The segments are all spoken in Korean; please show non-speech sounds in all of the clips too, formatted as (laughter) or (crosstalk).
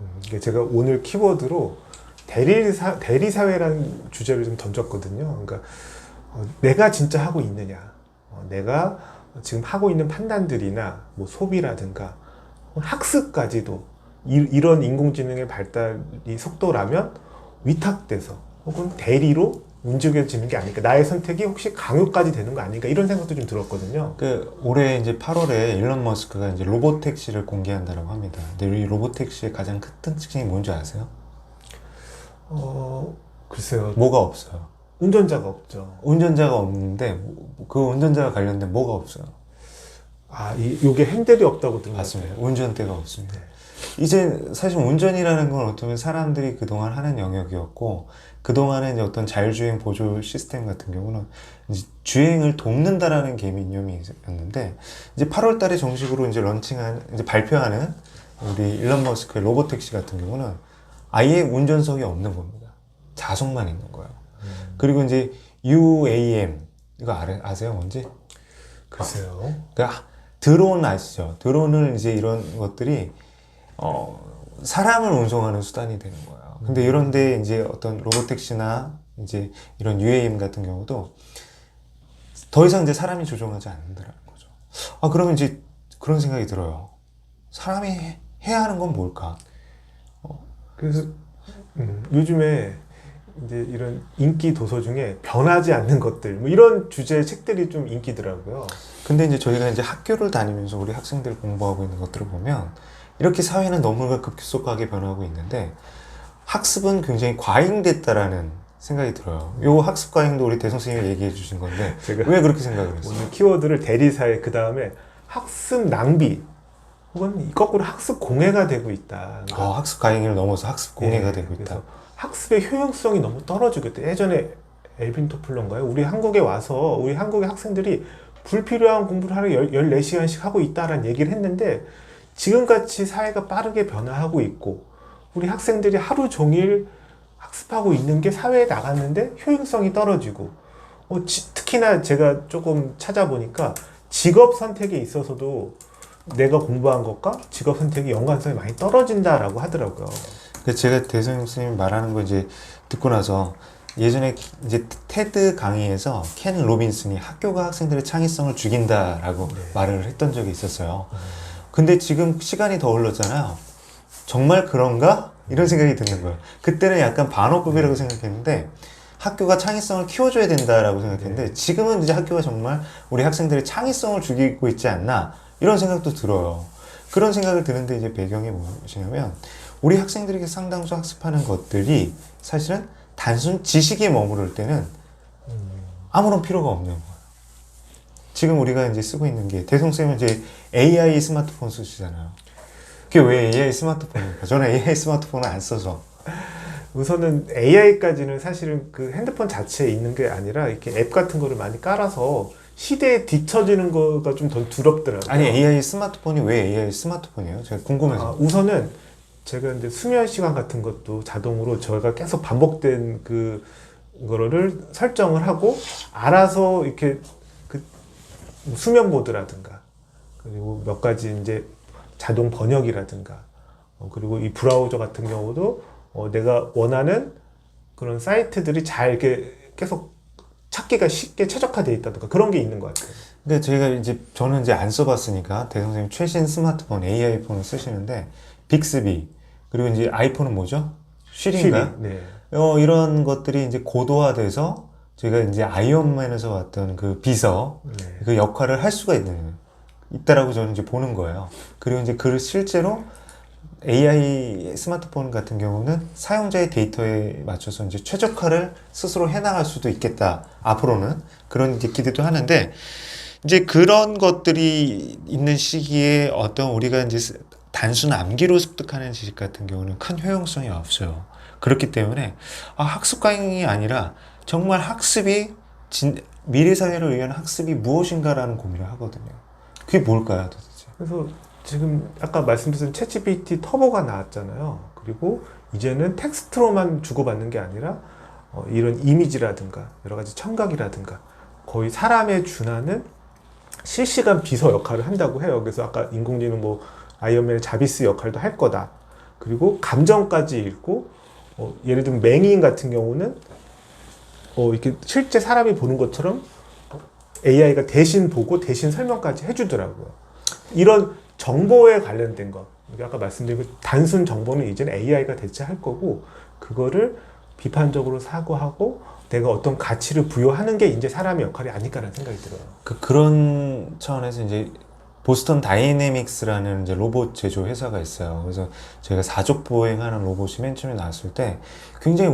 음, 제가 오늘 키워드로 대리사, 대리사회라는 주제를 좀 던졌거든요. 그러니까 어, 내가 진짜 하고 있느냐, 어, 내가 지금 하고 있는 판단들이나 뭐 소비라든가 학습까지도 이, 이런 인공지능의 발달이 속도라면 위탁돼서 혹은 대리로 움직여지는 게 아닐까. 나의 선택이 혹시 강요까지 되는 거 아닐까. 이런 생각도 좀 들었거든요. 그 올해 이제 8월에 일론 머스크가 이제 로봇 택시를 공개한다고 합니다. 근데 이 로봇 택시의 가장 큰 특징이 뭔지 아세요? 어, 글쎄요. 뭐가 없어요. 운전자가 없죠. 운전자가 없는데 그 운전자가 관련된 뭐가 없어요. 아, 이, 요게 핸들이 없다고 들은 것 맞습니다. 운전대가 없습니다. 이제 사실 운전이라는 건 어쩌면 사람들이 그동안 하는 영역이었고 그동안에 이제 어떤 자율주행 보조 시스템 같은 경우는 주행을 돕는다라는 개념이었는데 이제 8월 달에 정식으로 이제 런칭한 이제 발표하는 우리 일론 머스크의 로봇 택시 같은 경우는 아예 운전석이 없는 겁니다. 자석만 있는 거예요. 그리고 이제 UAM 이거 아세요 뭔지? 글쎄요. 그러니까 드론 아시죠? 드론을 이제 이런 것들이 어, 사람을 운송하는 수단이 되는 거예요. 근데 이런데 이제 어떤 로보택시나 이제 이런 UAM 같은 경우도 더 이상 이제 사람이 조종하지 않는다는 거죠. 아 그러면 이제 그런 생각이 들어요. 사람이 해- 해야 하는 건 뭘까? 그래서 음, 요즘에 이제 이런 인기 도서 중에 변하지 않는 것들 뭐 이런 주제의 책들이 좀 인기더라고요. 근데 이제 저희가 이제 학교를 다니면서 우리 학생들이 공부하고 있는 것들을 보면 이렇게 사회는 너무나 급속하게 변하고 있는데 학습은 굉장히 과잉됐다라는 생각이 들어요. 요 학습 과잉도 우리 대성 선생님이 얘기해 주신 건데 왜 그렇게 생각을 했어요? 오늘 키워드를 대리사회 그 다음에 학습 낭비 혹은 거꾸로 학습 공해가 되고 있다. 그러니까 아, 학습 과잉을 넘어서 학습 공해가 예, 되고 있다. 학습의 효용성이 너무 떨어지고 있다. 예전에 엘빈 토플러인가요? 우리 한국에 와서 우리 한국의 학생들이 불필요한 공부를 하루 14시간씩 하고 있다라는 얘기를 했는데 지금같이 사회가 빠르게 변화하고 있고 우리 학생들이 하루 종일 학습하고 있는 게 사회에 나갔는데 효용성이 떨어지고 어, 지- 특히나 제가 조금 찾아보니까 직업 선택에 있어서도 내가 공부한 것과 직업 선택이 연관성이 많이 떨어진다라고 하더라고요. 제가 대성 선생님이 말하는 거 이제 듣고 나서 예전에 이제 테드 강의에서 켄 로빈슨이 학교가 학생들의 창의성을 죽인다라고 네. 말을 했던 적이 있었어요. 근데 지금 시간이 더 흘렀잖아요. 정말 그런가? 이런 생각이 드는 거예요. 그때는 약간 반어급이라고 생각했는데 학교가 창의성을 키워줘야 된다라고 생각했는데 지금은 이제 학교가 정말 우리 학생들의 창의성을 죽이고 있지 않나 이런 생각도 들어요. 그런 생각을 드는데 이제 배경이 무엇이냐면 우리 학생들에게 상당수 학습하는 것들이 사실은 단순 지식에 머무를 때는 아무런 필요가 없는 거예요. 지금 우리가 이제 쓰고 있는 게 대성쌤은 이제 AI 스마트폰 쓰시잖아요. 그게 왜 AI 스마트폰입니까? 저는 AI 스마트폰을 안 써서. 우선은 AI까지는 사실은 그 핸드폰 자체에 있는 게 아니라 이렇게 앱 같은 거를 많이 깔아서 시대에 뒤처지는 거가 좀 더 두렵더라고요. 아니 AI 스마트폰이 왜 AI 스마트폰이에요? 제가 궁금해서. 아, 우선은 제가 이제 수면 시간 같은 것도 자동으로 저희가 계속 반복된 그 거를 설정을 하고 알아서 이렇게 그 수면 모드라든가 그리고 몇 가지 이제 자동 번역이라든가 어, 그리고 이 브라우저 같은 경우도 어, 내가 원하는 그런 사이트들이 잘 이렇게 계속 찾기가 쉽게 최적화되어 있다든가 그런 게 있는 것 같아요. 근데 저희가 이제 저는 이제 안 써봤으니까 대성쌤 최신 스마트폰 AI 폰을 쓰시는데 빅스비 그리고 이제 아이폰은 뭐죠? 쉴인가요? 네. 어, 이런 것들이 이제 고도화돼서 저희가 이제 아이언맨에서 왔던 그 비서 네. 그 역할을 할 수가 있는 있다라고 저는 이제 보는 거예요. 그리고 이제 그 실제로 AI 스마트폰 같은 경우는 사용자의 데이터에 맞춰서 이제 최적화를 스스로 해나갈 수도 있겠다. 앞으로는 그런 기대도 하는데 이제 그런 것들이 있는 시기에 어떤 우리가 이제 스- 단순 암기로 습득하는 지식 같은 경우는 큰 효용성이 없어요. 그렇기 때문에 아, 학습 과잉이 아니라 정말 학습이 진, 미래 사회를 위한 학습이 무엇인가라는 고민을 하거든요. 그게 뭘까요, 도대체? 그래서 지금 아까 말씀드린 챗GPT 터보가 나왔잖아요. 그리고 이제는 텍스트로만 주고받는 게 아니라 어, 이런 이미지라든가 여러 가지 청각이라든가 거의 사람에 준하는 실시간 비서 역할을 한다고 해요. 그래서 아까 인공지능 뭐 아이언맨의 자비스 역할도 할 거다. 그리고 감정까지 읽고 어, 예를 들면 맹인 같은 경우는 어, 이렇게 실제 사람이 보는 것처럼 AI가 대신 보고 대신 설명까지 해주더라고요. 이런 정보에 관련된 것, 아까 말씀드린 그 단순 정보는 이제는 AI가 대체할 거고 그거를 비판적으로 사고하고 내가 어떤 가치를 부여하는 게 이제 사람의 역할이 아닐까라는 생각이 들어요. 그 그런 차원에서 이제 보스턴 다이내믹스라는 이제 로봇 제조 회사가 있어요. 그래서 저희가 사족 보행하는 로봇이 맨 처음에 나왔을 때 굉장히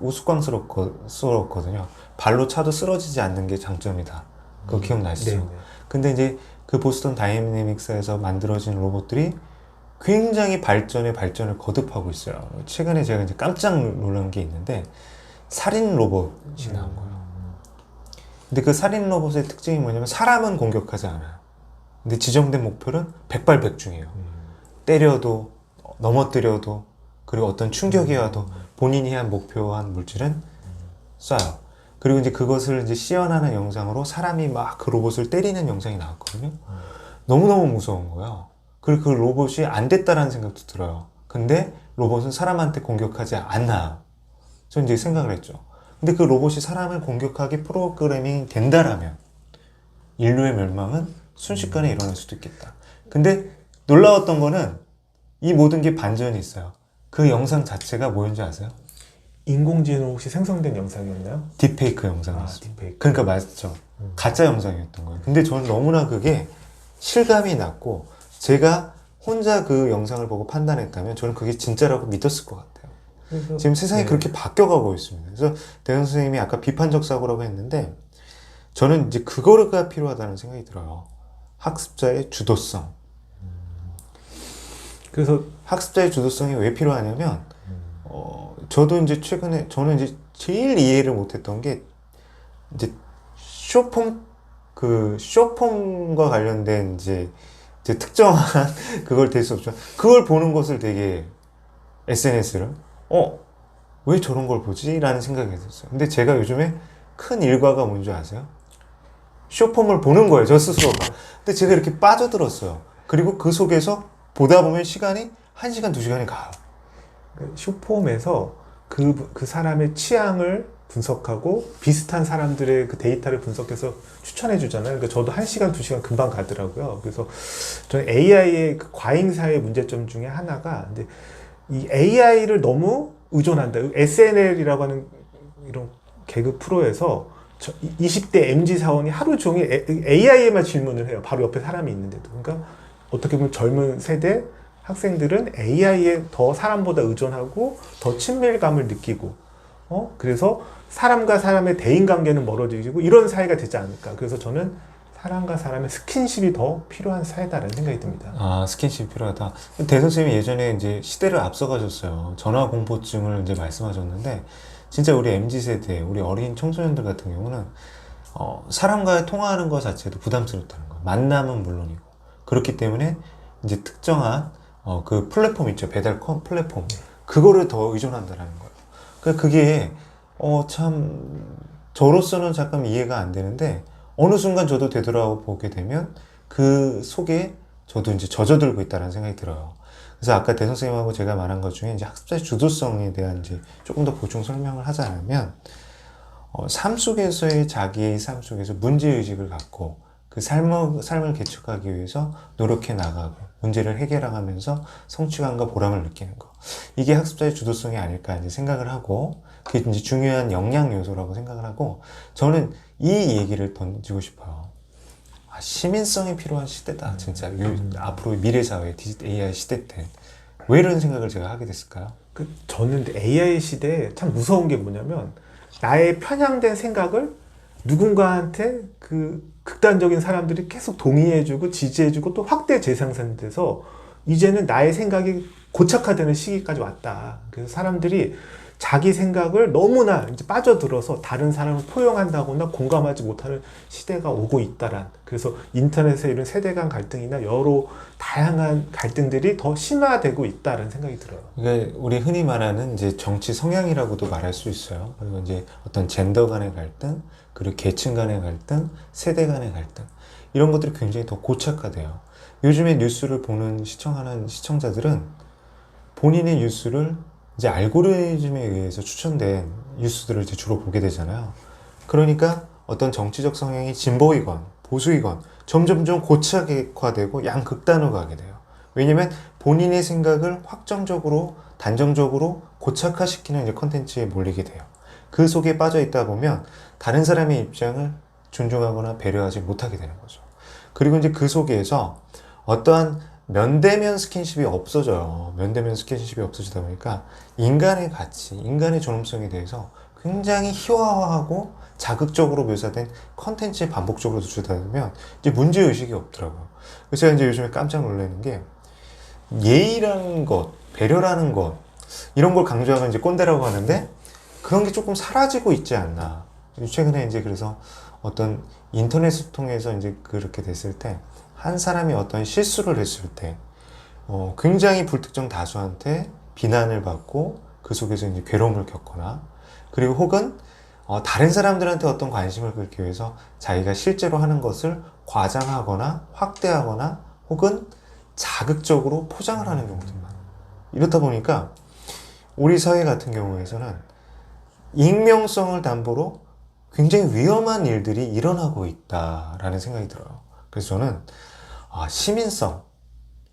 우스꽝스럽거든요. 발로 차도 쓰러지지 않는 게 장점이다. 그거 기억나시죠? 네, 네. 근데 이제 그 보스턴 다이내믹스에서 만들어진 로봇들이 굉장히 발전에 발전을 거듭하고 있어요. 최근에 제가 이제 깜짝 놀란 게 있는데 살인 로봇이 나온 거예요. 근데 그 살인 로봇의 특징이 뭐냐면 사람은 공격하지 않아요. 근데 지정된 목표는 백발백중이에요. 때려도 넘어뜨려도 그리고 어떤 충격이 와도 본인이 한 목표한 물질은 쏴요. 그리고 이제 그것을 이제 시연하는 영상으로 사람이 막 그 로봇을 때리는 영상이 나왔거든요. 너무너무 무서운 거예요. 그리고 그 로봇이 안 됐다라는 생각도 들어요. 근데 로봇은 사람한테 공격하지 않나요. 저는 이제 생각을 했죠. 근데 그 로봇이 사람을 공격하게 프로그래밍 된다라면 인류의 멸망은 순식간에 일어날 수도 있겠다. 근데 놀라웠던 거는 이 모든 게 반전이 있어요. 그 영상 자체가 뭐였는지 아세요? 인공지능 혹시 생성된 영상이었나요? 딥페이크 아, 영상이었어요. 딥페이크. 그러니까 맞죠. 가짜 영상이었던 거예요. 근데 저는 너무나 그게 실감이 났고 제가 혼자 그 영상을 보고 판단했다면 저는 그게 진짜라고 믿었을 것 같아요. 그래서 지금 세상이 네. 그렇게 바뀌어가고 있습니다. 그래서 대현 선생님이 아까 비판적 사고라고 했는데 저는 이제 그거가 필요하다는 생각이 들어요. 학습자의 주도성. 그래서 학습자의 주도성이 왜 필요하냐면 어, 저도 이제 최근에 저는 이제 제일 이해를 못했던 게 이제 쇼폼 그 쇼폼과 관련된 이제, 이제 특정한 (laughs) 그걸 될 수 없죠. 그걸 보는 것을 되게 SNS를 어 왜 저런 걸 보지?라는 생각이 들었어요. 근데 제가 요즘에 큰 일과가 뭔지 아세요? 쇼폼을 보는 거예요, 저 스스로가. 근데 제가 이렇게 빠져들었어요. 그리고 그 속에서 보다 보면 시간이 1시간, 2시간이 가요. 슈폼에서 그, 그 사람의 취향을 분석하고 비슷한 사람들의 그 데이터를 분석해서 추천해 주잖아요. 그러니까 저도 한시간두시간 금방 가더라고요. 그래서 저는 AI의 그 과잉사의 문제점 중에 하나가 근데 이 AI를 너무 의존한다. SNL이라고 하는 이런 개그 프로에서 저 20대 MZ 사원이 하루 종일 AI에만 질문을 해요. 바로 옆에 사람이 있는데도. 그러니까 어떻게 보면 젊은 세대 학생들은 AI에 더 사람보다 의존하고 더 친밀감을 느끼고, 어? 그래서 사람과 사람의 대인 관계는 멀어지고 이런 사회가 되지 않을까. 그래서 저는 사람과 사람의 스킨십이 더 필요한 사회다라는 생각이 듭니다. 아, 스킨십이 필요하다. 대 선생님이 예전에 이제 시대를 앞서가셨어요. 전화 공포증을 이제 말씀하셨는데, 진짜 우리 MZ세대, 우리 어린 청소년들 같은 경우는, 어, 사람과 통화하는 것 자체도 부담스럽다는 거예요. 만남은 물론이고. 그렇기 때문에 이제 특정한, 어, 그 플랫폼 있죠. 배달 컴 플랫폼. 그거를 더 의존한다는 거예요. 그러니까 그게, 어, 참, 저로서는 잠깐 이해가 안 되는데, 어느 순간 저도 되돌아보게 되면 그 속에 저도 이제 젖어들고 있다는 생각이 들어요. 그래서 아까 대 선생님하고 제가 말한 것 중에 이제 학습자의 주도성에 대한 이제 조금 더 보충 설명을 하자면, 어, 삶 속에서의 자기의 삶 속에서 문제의식을 갖고 그 삶을, 삶을 개척하기 위해서 노력해 나가고 문제를 해결하면서 성취감과 보람을 느끼는 거. 이게 학습자의 주도성이 아닐까 이제 생각을 하고 그게 이제 중요한 역량 요소라고 생각을 하고 저는 이 얘기를 던지고 싶어요. 아, 시민성이 필요한 시대다, 진짜. 요, 앞으로 미래 사회, AI 시대 때. 왜 이런 생각을 제가 하게 됐을까요? 그 저는 AI 시대에 참 무서운 게 뭐냐면 나의 편향된 생각을 누군가한테 그 극단적인 사람들이 계속 동의해주고 지지해주고 또 확대 재생산돼서 이제는 나의 생각이 고착화되는 시기까지 왔다. 그래서 사람들이 자기 생각을 너무나 이제 빠져들어서 다른 사람을 포용한다거나 공감하지 못하는 시대가 오고 있다란. 그래서 인터넷에 이런 세대 간 갈등이나 여러 다양한 갈등들이 더 심화되고 있다는 생각이 들어요. 이게 우리 흔히 말하는 이제 정치 성향이라고도 말할 수 있어요. 그리고 이제 어떤 젠더 간의 갈등, 그리고 계층 간의 갈등, 세대 간의 갈등. 이런 것들이 굉장히 더 고착화돼요. 요즘에 뉴스를 보는 시청하는 시청자들은 본인의 뉴스를 이제 알고리즘에 의해서 추천된 뉴스들을 이제 주로 보게 되잖아요. 그러니까 어떤 정치적 성향이 진보이건 보수이건 점점점 고착화되고 양극단으로 가게 돼요. 왜냐면 본인의 생각을 확정적으로 단정적으로 고착화시키는 이제 컨텐츠에 몰리게 돼요. 그 속에 빠져 있다 보면 다른 사람의 입장을 존중하거나 배려하지 못하게 되는 거죠. 그리고 이제 그 속에서 어떠한 면대면 스킨십이 없어져요. 면대면 스킨십이 없어지다 보니까 인간의 가치, 인간의 존엄성에 대해서 굉장히 희화화하고 자극적으로 묘사된 컨텐츠에 반복적으로 노출되다 보면 이제 문제의식이 없더라고요. 그래서 이제 요즘에 깜짝 놀라는 게 예의라는 것, 배려라는 것, 이런 걸 강조하면 이제 꼰대라고 하는데 그런 게 조금 사라지고 있지 않나. 최근에 이제 그래서 어떤 인터넷을 통해서 이제 그렇게 됐을 때 한 사람이 어떤 실수를 했을 때 어, 굉장히 불특정 다수한테 비난을 받고 그 속에서 이제 괴로움을 겪거나 그리고 혹은 어, 다른 사람들한테 어떤 관심을 끌기 위해서 자기가 실제로 하는 것을 과장하거나 확대하거나 혹은 자극적으로 포장을 하는 경우들이 많아요. 이렇다 보니까 우리 사회 같은 경우에서는 익명성을 담보로 굉장히 위험한 일들이 일어나고 있다라는 생각이 들어요. 그래서 저는 아, 시민성,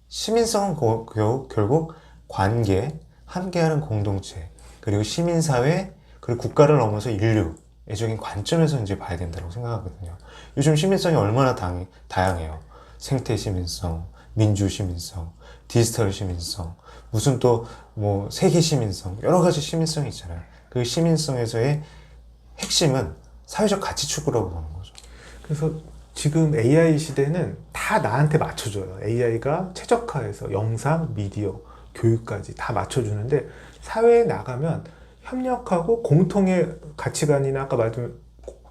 시민성은 고- 겨- 결국 관계, 함께하는 공동체, 그리고 시민사회, 그리고 국가를 넘어서 인류, 애적인 관점에서 이제 봐야 된다고 생각하거든요. 요즘 시민성이 얼마나 당, 다양해요. 생태 시민성, 민주 시민성, 디지털 시민성, 무슨 또 뭐 세계 시민성, 여러 가지 시민성이 있잖아요. 그 시민성에서의 핵심은 사회적 가치 추구라고 보는 거죠. 그래서 지금 AI 시대는 다 나한테 맞춰줘요. AI가 최적화해서 영상, 미디어, 교육까지 다 맞춰주는데 사회에 나가면 협력하고 공통의 가치관이나 아까 말했던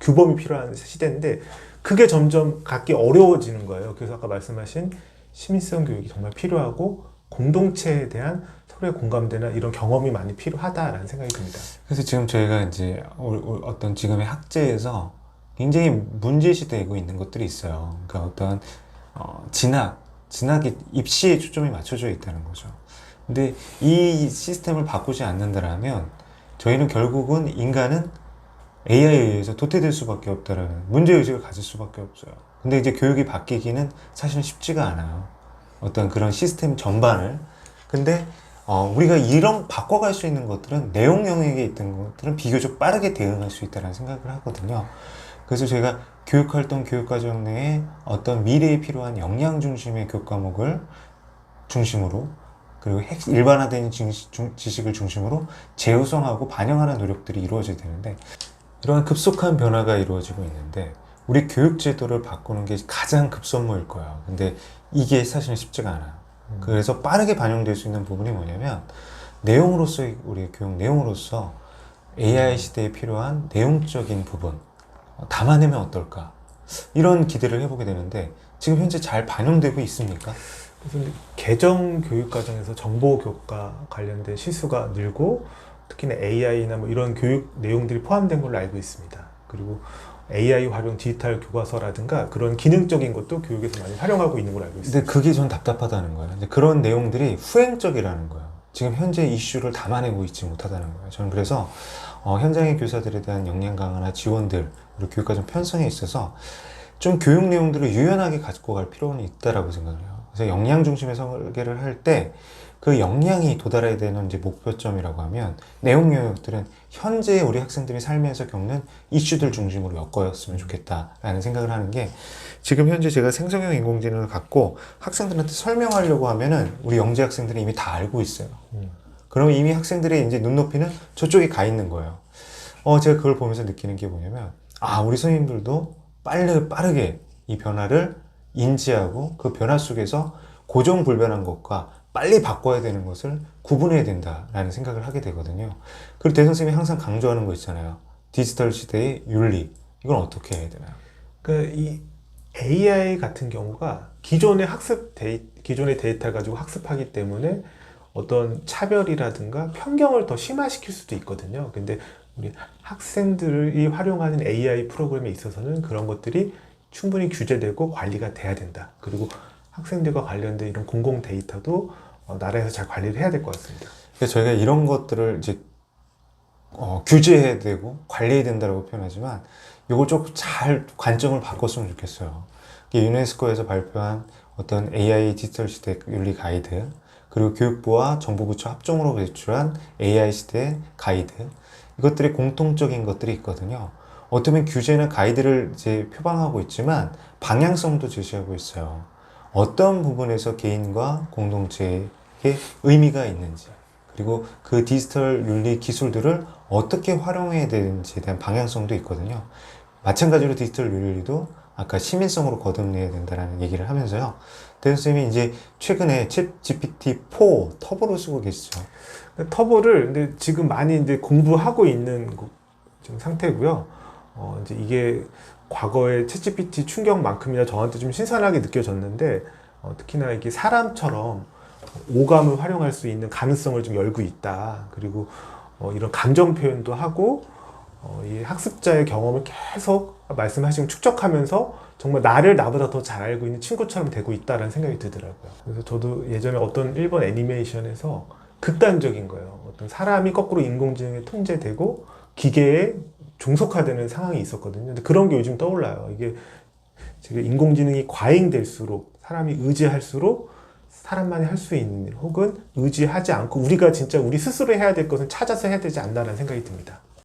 규범이 필요한 시대인데 그게 점점 갖기 어려워지는 거예요. 그래서 아까 말씀하신 시민성 교육이 정말 필요하고 공동체에 대한 서로의 공감대나 이런 경험이 많이 필요하다라는 생각이 듭니다. 그래서 지금 저희가 이제 올- 올- 어떤 지금의 학제에서 굉장히 문제시되고 있는 것들이 있어요. 그러니까 어떤 어, 진학, 진학이 입시에 초점이 맞춰져 있다는 거죠. 근데 이 시스템을 바꾸지 않는다라면 저희는 결국은 인간은 AI에 의해서 도태될 수밖에 없다라는 문제의식을 가질 수밖에 없어요. 근데 이제 교육이 바뀌기는 사실은 쉽지가 않아요. 어떤 그런 시스템 전반을. 근데 어, 우리가 이런 바꿔갈 수 있는 것들은 내용 영역에 있던 것들은 비교적 빠르게 대응할 수 있다는 생각을 하거든요. 그래서 제가 교육활동, 교육과정 내에 어떤 미래에 필요한 역량 중심의 교육 과목을 중심으로 그리고 핵- 일반화된 지식을 중심으로 재구성하고 반영하는 노력들이 이루어져야 되는데 이러한 급속한 변화가 이루어지고 있는데 우리 교육 제도를 바꾸는 게 가장 급선무일 거예요. 근데 이게 사실은 쉽지가 않아요. 그래서 빠르게 반영될 수 있는 부분이 뭐냐면 내용으로서 우리 교육 내용으로서 AI 시대에 필요한 내용적인 부분 어, 담아내면 어떨까 이런 기대를 해보게 되는데 지금 현재 잘 반영되고 있습니까? 이제 개정 교육 과정에서 정보 교과 관련된 실수가 늘고 특히나 AI나 뭐 이런 교육 내용들이 포함된 걸로 알고 있습니다. 그리고 AI 활용 디지털 교과서라든가 그런 기능적인 것도 교육에서 많이 활용하고 있는 걸로 알고 있습니다. 근데 그게 전 답답하다는 거예요. 이제 그런 내용들이 후행적이라는 거예요. 지금 현재 이슈를 담아내고 있지 못하다는 거예요. 저는 그래서 어, 현장의 교사들에 대한 역량 강화나 지원들 그리고 교육과정 편성에 있어서 좀 교육 내용들을 유연하게 가지고 갈 필요는 있다라고 생각을 해요. 그래서 역량 중심의 설계를 할 때 그 역량이 도달해야 되는 이제 목표점이라고 하면 내용 영역들은 현재 우리 학생들이 살면서 겪는 이슈들 중심으로 엮어였으면 좋겠다라는 생각을 하는 게 지금 현재 제가 생성형 인공지능을 갖고 학생들한테 설명하려고 하면은 우리 영재 학생들이 이미 다 알고 있어요. 음. 그러면 이미 학생들의 이제 눈높이는 저쪽에 가 있는 거예요. 어, 제가 그걸 보면서 느끼는 게 뭐냐면, 아, 우리 선생님들도 빠르, 빠르게 이 변화를 인지하고 그 변화 속에서 고정불변한 것과 빨리 바꿔야 되는 것을 구분해야 된다라는 생각을 하게 되거든요. 그리고 대 선생님이 항상 강조하는 거 있잖아요. 디지털 시대의 윤리. 이건 어떻게 해야 되나요? 그러니까 이 AI 같은 경우가 기존의 학습 데이, 기존의 데이터를 가지고 학습하기 때문에 어떤 차별이라든가 편견을 더 심화시킬 수도 있거든요. 근데 우리 학생들이 활용하는 AI 프로그램에 있어서는 그런 것들이 충분히 규제되고 관리가 돼야 된다. 그리고 학생들과 관련된 이런 공공 데이터도 어, 나라에서 잘 관리를 해야 될 것 같습니다. 저희가 이런 것들을 이제 어, 규제해야 되고 관리해야 된다고 표현하지만 이걸 조금 잘 관점을 바꿨으면 좋겠어요. 유네스코에서 발표한 어떤 AI 디지털 시대 윤리 가이드 그리고 교육부와 정부부처 합종으로 제출한 AI 시대 가이드 이것들의 공통적인 것들이 있거든요. 어떻게 보면 규제는 가이드를 이제 표방하고 있지만 방향성도 제시하고 있어요. 어떤 부분에서 개인과 공동체에 의미가 있는지 그리고 그 디지털 윤리 기술들을 어떻게 활용해야 되는지에 대한 방향성도 있거든요. 마찬가지로 디지털 윤리도 아까 시민성으로 거듭내야 된다라는 얘기를 하면서요. 대선 쌤이 이제 최근에 챗 GPT-4 터보를 쓰고 계시죠. 터보를 근데 지금 많이 이제 공부하고 있는 상태고요. 어, 이제 이게 과거의 챗GPT 충격만큼이나 저한테 좀 신선하게 느껴졌는데 어, 특히나 이게 사람처럼 오감을 활용할 수 있는 가능성을 좀 열고 있다. 그리고 어, 이런 감정 표현도 하고 어, 이 학습자의 경험을 계속 말씀하신 축적하면서 정말 나를 나보다 더 잘 알고 있는 친구처럼 되고 있다라는 생각이 들더라고요. 그래서 저도 예전에 어떤 일본 애니메이션에서 극단적인 거예요. 어떤 사람이 거꾸로 인공지능에 통제되고 기계에 종속화되는 상황이 있었거든요. 근데 그런 게 요즘 떠올라요. 이게 지금 인공지능이 과잉될수록 사람이 의지할수록 사람만이 할 수 있는 일 혹은 의지하지 않고 우리가 진짜 우리 스스로 해야 될 것은 찾아서 해야 되지 않나라는 생각이 듭니다.